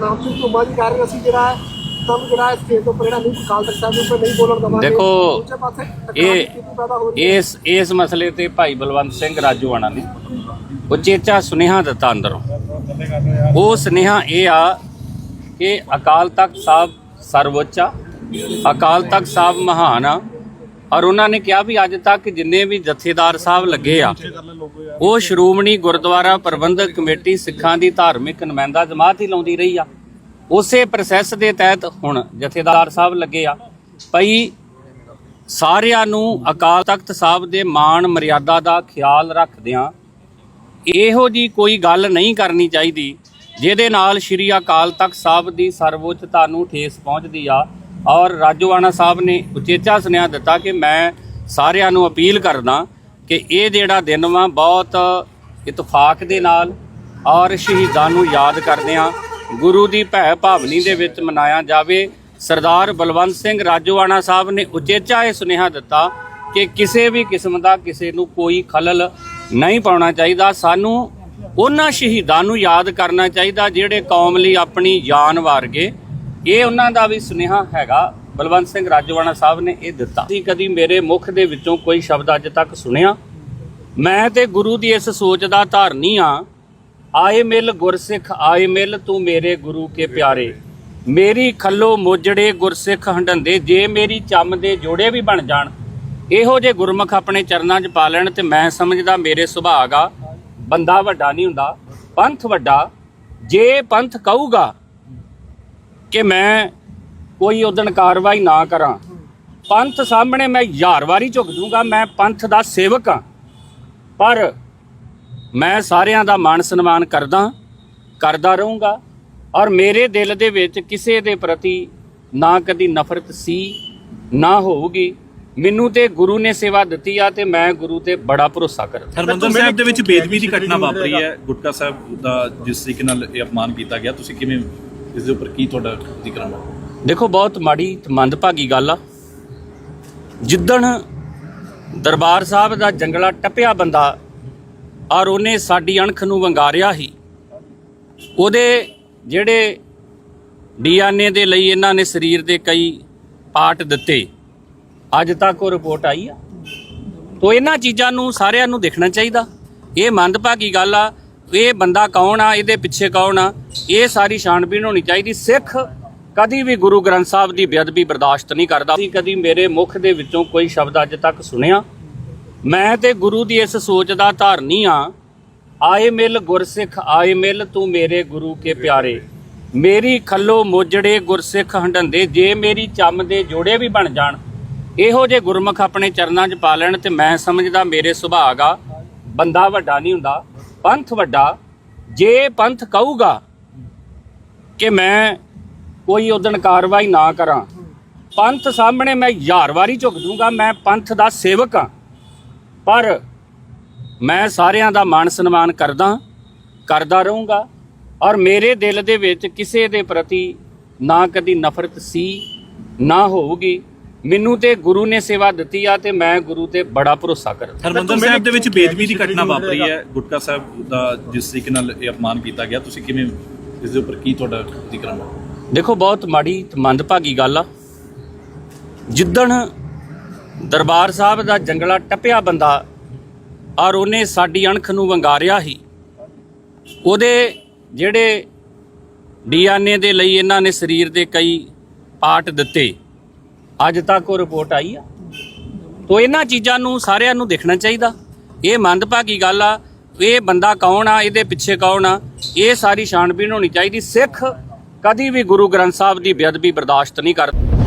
ਸਤਨਾਮ ਸਿੰਘ ਧੁੰਮਾ ਜੀ ਕਹਿ ਰਹੇ ਅਸੀਂ ਜਿਹੜਾ ਹੈ ਤੁਹਾਨੂੰ ਜਿਹੜਾ ਹੈ ਸਟੇਜ ਤੋਂ ਉੱਪਰ ਜਿਹੜਾ ਨਹੀਂ ਅਕਾਲ ਤਖਤ ਸਾਹਿਬ ਦੇ ਉੱਪਰ ਨਹੀਂ ਬੋਲਣ ਦਵਾਂਗੇ। ਦੇਖੋ, ਇਹ- ਇਸ ਇਸ ਮਸਲੇ ਤੇ ਭਾਈ ਬਲਵੰਤ ਸਿੰਘ ਰਾਜੂਆਣਾ ਨੇ ਉਚੇਚਾ ਸੁਨੇਹਾ ਦਿੱਤਾ ਅੰਦਰੋਂ। ਉਹ ਸੁਨੇਹਾ ਇਹ ਆ ਕਿ ਅਕਾਲ ਤਖਤ ਸਾਹਿਬ ਸਰਵਉੱਚ ਆ ਅਕਾਲ ਤਖਤ ਸਾਹਿਬ ਮਹਾਨ ਆ ਔਰ ਉਹਨਾਂ ਨੇ ਕਿਹਾ ਵੀ ਅੱਜ ਤੱਕ ਜਿੰਨੇ ਵੀ ਜਥੇਦਾਰ ਸਾਹਿਬ ਲੱਗੇ ਆ, ਉਹ ਸ਼੍ਰੋਮਣੀ ਗੁਰਦੁਆਰਾ ਪ੍ਰਬੰਧਕ ਕਮੇਟੀ ਸਿੱਖਾਂ ਦੀ ਧਾਰਮਿਕ ਨੁਮਾਇੰਦਾ ਜਮਾਤ ਹੀ ਲਾਉਂਦੀ ਰਹੀ ਆ। ਉਸੇ ਪ੍ਰੋਸੈਸ ਦੇ ਤਹਿਤ ਹੁਣ ਜਥੇਦਾਰ ਸਾਹਿਬ ਲੱਗੇ ਆ। ਭਈ ਸਾਰਿਆਂ ਨੂੰ ਅਕਾਲ ਤਖਤ ਸਾਹਿਬ ਦੇ ਮਾਣ ਮਰਿਆਦਾ ਦਾ ਖਿਆਲ ਰੱਖਦਿਆਂ ਇਹੋ ਜੀ ਕੋਈ ਗੱਲ ਨਹੀਂ ਕਰਨੀ ਚਾਹੀਦੀ, ਜਿਹਦੇ ਨਾਲ ਸ਼੍ਰੀ ਅਕਾਲ ਤਖਤ ਸਾਹਿਬ ਦੀ ਸਰਵਉੱਚਤਾ ਨੂੰ ਠੇਸ ਪਹੁੰਚਦੀ ਆ। ਔਰ ਰਾਜੋਆਣਾ ਸਾਹਿਬ ਨੇ ਉਚੇਚਾ ਸੁਨੇਹਾ ਦਿੱਤਾ ਕਿ ਮੈਂ ਸਾਰਿਆਂ ਨੂੰ ਅਪੀਲ ਕਰਦਾ ਕਿ ਇਹ ਜਿਹੜਾ ਦਿਨ ਵਾ ਬਹੁਤ ਇਤਫਾਕ ਦੇ ਨਾਲ ਔਰ ਸ਼ਹੀਦਾਂ ਨੂੰ ਯਾਦ ਕਰਦਿਆਂ ਗੁਰੂ ਦੀ ਭੈ ਭਾਵਨੀ ਦੇ ਵਿੱਚ ਮਨਾਇਆ ਜਾਵੇ। ਸਰਦਾਰ ਬਲਵੰਤ ਸਿੰਘ ਰਾਜੋਆਣਾ ਸਾਹਿਬ ਨੇ ਉਚੇਚਾ ਇਹ ਸੁਨੇਹਾ ਦਿੱਤਾ ਕਿ ਕਿਸੇ ਵੀ ਕਿਸਮ ਦਾ ਕਿਸੇ ਨੂੰ ਕੋਈ ਖਲਲ ਨਹੀਂ ਪਾਉਣਾ ਚਾਹੀਦਾ। ਸਾਨੂੰ ਉਹਨਾਂ ਸ਼ਹੀਦਾਂ ਨੂੰ ਯਾਦ ਕਰਨਾ ਚਾਹੀਦਾ ਜਿਹੜੇ ਕੌਮ ਲਈ ਆਪਣੀ ਜਾਨ ਵਾਰ ਗਏ। ਇਹ ਉਹਨਾਂ ਦਾ ਵੀ ਸੁਨੇਹਾ ਹੈਗਾ, ਬਲਵੰਤ ਸਿੰਘ ਰਾਜੋਆਣਾ ਸਾਹਿਬ ਨੇ ਇਹ ਦਿੱਤਾ। ਸੀ ਕਦੀ ਮੇਰੇ ਮੁਖ ਦੇ ਵਿੱਚੋਂ ਕੋਈ ਸ਼ਬਦ ਅੱਜ ਤੱਕ ਸੁਣਿਆ? ਮੈਂ ਤੇ ਗੁਰੂ ਦੀ ਇਸ ਸੋਚ ਦਾ ਧਾਰਨੀ ਆ ਆਏ ਮਿਲ ਗੁਰਸਿੱਖ, ਆਏ ਮਿਲ ਤੂੰ ਮੇਰੇ ਗੁਰੂ ਕੇ ਪਿਆਰੇ। ਮੇਰੀ ਖੱਲੋ ਮੋਜੜੇ ਗੁਰਸਿੱਖ ਹੰਡੰਦੇ ਜੇ ਮੇਰੀ ਚੰਮ ਦੇ ਜੋੜੇ ਵੀ ਬਣ ਜਾਣ। ਇਹੋ ਜੇ ਗੁਰਮੁਖ ਆਪਣੇ ਚਰਨਾਂ 'ਚ ਪਾ ਲੈਣ ਤੇ ਮੈਂ ਸਮਝਦਾ ਮੇਰੇ ਸੁਭਾਗ ਆ ਬੰਦਾ ਵੱਡਾ ਨਹੀਂ ਹੁੰਦਾ, ਪੰਥ ਵੱਡਾ। ਜੇ ਪੰਥ ਕਹੂਗਾ ਕਿ ਮੈਂ ਕੋਈ ਉਦਣ ਕਾਰਵਾਈ ਨਾ ਕਰਾਂ। ਪੰਥ ਸਾਹਮਣੇ ਮੈਂ ਹਜ਼ਾਰ ਵਾਰੀ ਝੁਕ ਜੂਗਾ ਮੈਂ ਪੰਥ ਦਾ ਸੇਵਕ ਹਾਂ। ਪਰ ਮੈਂ ਸਾਰਿਆਂ ਦਾ ਮਾਣ ਸਨਮਾਨ ਕਰਦਾ ਕਰਦਾ ਰਹੂੰਗਾ ਔਰ ਮੇਰੇ ਦਿਲ ਦੇ ਵਿੱਚ ਕਿਸੇ ਦੇ ਪ੍ਰਤੀ ਨਾ ਕਦੀ ਨਫ਼ਰਤ ਸੀ ਨਾ ਹੋਊਗੀ। ਮੈਨੂੰ ਤੇ ਗੁਰੂ ਨੇ ਸੇਵਾ ਦਿੱਤੀ ਆ ਤੇ ਮੈਂ ਗੁਰੂ ਤੇ ਬੜਾ ਭਰੋਸਾ ਕਰਦਾ। ਹਰਮੰਦਰ ਸਾਹਿਬ ਦੇ ਵਿੱਚ ਬੇਦਬੀ ਦੀ ਘਟਨਾ ਵਾਪਰੀ ਹੈ? ਗੁਟਕਾ ਸਾਹਿਬ ਦਾ ਜਿਸ ਤਰੀਕੇ ਨਾਲ ਇਹ ਅਪਮਾਨ ਕੀਤਾ ਗਿਆ ਤੁਸੀਂ ਕਿਵੇਂ ਇਸ ਦੇ ਉੱਪਰ ਕੀ ਤੁਹਾਡਾ ਜ਼ਿਕਰ ਹੈ ਦੇਖੋ, ਬਹੁਤ ਮਾੜੀ ਤੇ ਮੰਦਭਾਗੀ ਗੱਲ ਆ। ਜਿੱਦਣ ਦਰਬਾਰ ਸਾਹਿਬ ਦਾ ਜੰਗਲਾ ਟੱਪਿਆ ਬੰਦਾ, ਔਰ ਉਹਨੇ ਸਾਡੀ ਅਣਖ ਨੂੰ ਵੰਗਾਰਿਆ ਹੀ। ਉਹਦੇ ਜਿਹੜੇ ਡੀਐਨਏ ਦੇ ਲਈ ਇਹਨਾਂ ਨੇ ਸਰੀਰ ਦੇ ਕਈ ਪਾਰਟ ਦਿੱਤੇ, ਅੱਜ ਤੱਕ ਉਹ ਰਿਪੋਰਟ ਆਈ ਆ। ਤੋ ਇਹਨਾਂ ਚੀਜ਼ਾਂ ਨੂੰ ਸਾਰਿਆਂ ਨੂੰ ਦੇਖਣਾ ਚਾਹੀਦਾ। ਇਹ ਮੰਦਭਾਗੀ ਗੱਲ ਆ ਇਹ ਬੰਦਾ ਕੌਣ ਆ? ਇਹਦੇ ਪਿੱਛੇ ਕੌਣ ਆ? ਇਹ ਸਾਰੀ ਛਾਣਬੀਣ ਹੋਣੀ ਚਾਹੀਦੀ। ਸਿੱਖ ਕਦੀ ਵੀ ਗੁਰੂ ਗ੍ਰੰਥ ਸਾਹਿਬ ਦੀ ਬੇਅਦਬੀ ਬਰਦਾਸ਼ਤ ਨਹੀਂ ਕਰਦਾ। ਸੀ ਕਦੀ ਮੇਰੇ ਮੁਖ ਦੇ ਵਿੱਚੋਂ ਕੋਈ ਸ਼ਬਦ ਅੱਜ ਤੱਕ ਸੁਣਿਆ। ਮੈਂ ਤੇ ਗੁਰੂ ਦੀ ਇਸ ਸੋਚ ਦਾ ਧਾਰਨੀ ਆ। ਆਏ ਮਿਲ ਗੁਰਸਿੱਖ, ਆਏ ਮਿਲ ਤੂੰ ਮੇਰੇ ਗੁਰੂ ਕੇ ਪਿਆਰੇ। ਮੇਰੀ ਖੱਲੋ ਮੋਜੜੇ ਗੁਰਸਿੱਖ ਹੰਡੰਦੇ ਜੇ ਮੇਰੀ ਚੰਮ ਦੇ ਜੋੜੇ ਵੀ ਬਣ ਜਾਣ, ਇਹੋ ਜੇ ਗੁਰਮੁਖ ਆਪਣੇ ਚਰਨਾਂ 'ਚ ਪਾ ਲੈਣ ਤੇ ਮੈਂ ਸਮਝਦਾ ਮੇਰੇ ਸੁਭਾਗ ਆ। ਬੰਦਾ ਵੱਡਾ ਨਹੀਂ ਹੁੰਦਾ। ਪੰਥ ਵੱਡਾ, ਜੇ ਪੰਥ ਕਹੂਗਾ ਕਿ ਮੈਂ ਕੋਈ ਉਦਣ ਕਾਰਵਾਈ ਨਾ ਕਰਾਂ, ਪੰਥ ਸਾਹਮਣੇ ਮੈਂ ਹਜ਼ਾਰ ਵਾਰੀ ਝੁਕ ਦੂੰਗਾ, ਮੈਂ ਪੰਥ ਦਾ ਸੇਵਕ ਹਾਂ। ਪਰ ਮੈਂ ਸਾਰਿਆਂ ਦਾ ਮਾਣ ਸਨਮਾਨ ਕਰਦਾ ਕਰਦਾ ਰਹੂੰਗਾ ਔਰ ਮੇਰੇ ਦਿਲ ਦੇ ਵਿੱਚ ਕਿਸੇ ਦੇ ਪ੍ਰਤੀ ਨਾ ਕਦੀ ਨਫ਼ਰਤ ਸੀ, ਨਾ ਹੋਊਗੀ। ਮੈਨੂੰ ਤੇ ਗੁਰੂ ਨੇ ਸੇਵਾ ਦਿੱਤੀ ਆ ਤੇ ਮੈਂ ਗੁਰੂ ਤੇ ਬੜਾ ਭਰੋਸਾ ਕਰਦਾ। ਹਰਮੰਦਰ ਸਾਹਿਬ ਦੇ ਵਿੱਚ ਬੇਦਬੀ ਦੀ ਘਟਨਾ ਵਾਪਰੀ ਹੈ ਗੁਟਕਾ ਸਾਹਿਬ ਦਾ ਜਿਸ ਤਰੀਕੇ ਨਾਲ ਇਹ ਅਪਮਾਨ ਕੀਤਾ ਗਿਆ ਤੁਸੀਂ ਕਿਵੇਂ ਇਸ ਦੇ ਉੱਪਰ ਕੀ ਤੁਹਾਡਾ ਜ਼ਿਕਰ ਹੈ? ਦੇਖੋ ਬਹੁਤ ਮਾੜੀ ਤੇ ਮੰਦਭਾਗੀ ਗੱਲ ਆ। ਜਿੱਦਣ ਦਰਬਾਰ ਸਾਹਿਬ ਦਾ ਜੰਗਲਾ ਟੱਪਿਆ ਬੰਦਾ ਔਰ ਉਹਨੇ ਸਾਡੀ ਅਣਖ ਨੂੰ ਵੰਗਾਰਿਆ ਹੀ ਉਹਦੇ ਜਿਹੜੇ ਡੀਐਨਏ ਦੇ ਲਈ ਇਹਨਾਂ ਨੇ ਸਰੀਰ ਦੇ ਕਈ ਪਾਰਟ ਦਿੱਤੇ ਅੱਜ ਤੱਕ ਉਹ ਰਿਪੋਰਟ ਆਈ ਆ। ਤੋ ਇਹਨਾਂ ਚੀਜ਼ਾਂ ਨੂੰ ਸਾਰਿਆਂ ਨੂੰ ਦੇਖਣਾ ਚਾਹੀਦਾ। ਇਹ ਮੰਦਭਾਗੀ ਗੱਲ ਆ। ਇਹ ਬੰਦਾ ਕੌਣ ਆ? ਇਹਦੇ ਪਿੱਛੇ ਕੌਣ ਆ? ਇਹ ਸਾਰੀ ਛਾਣਬੀਣ ਹੋਣੀ ਚਾਹੀਦੀ। ਸਿੱਖ ਕਦੀ ਵੀ ਗੁਰੂ ਗ੍ਰੰਥ ਸਾਹਿਬ ਦੀ ਬੇਅਦਬੀ ਬਰਦਾਸ਼ਤ ਨਹੀਂ ਕਰਦਾ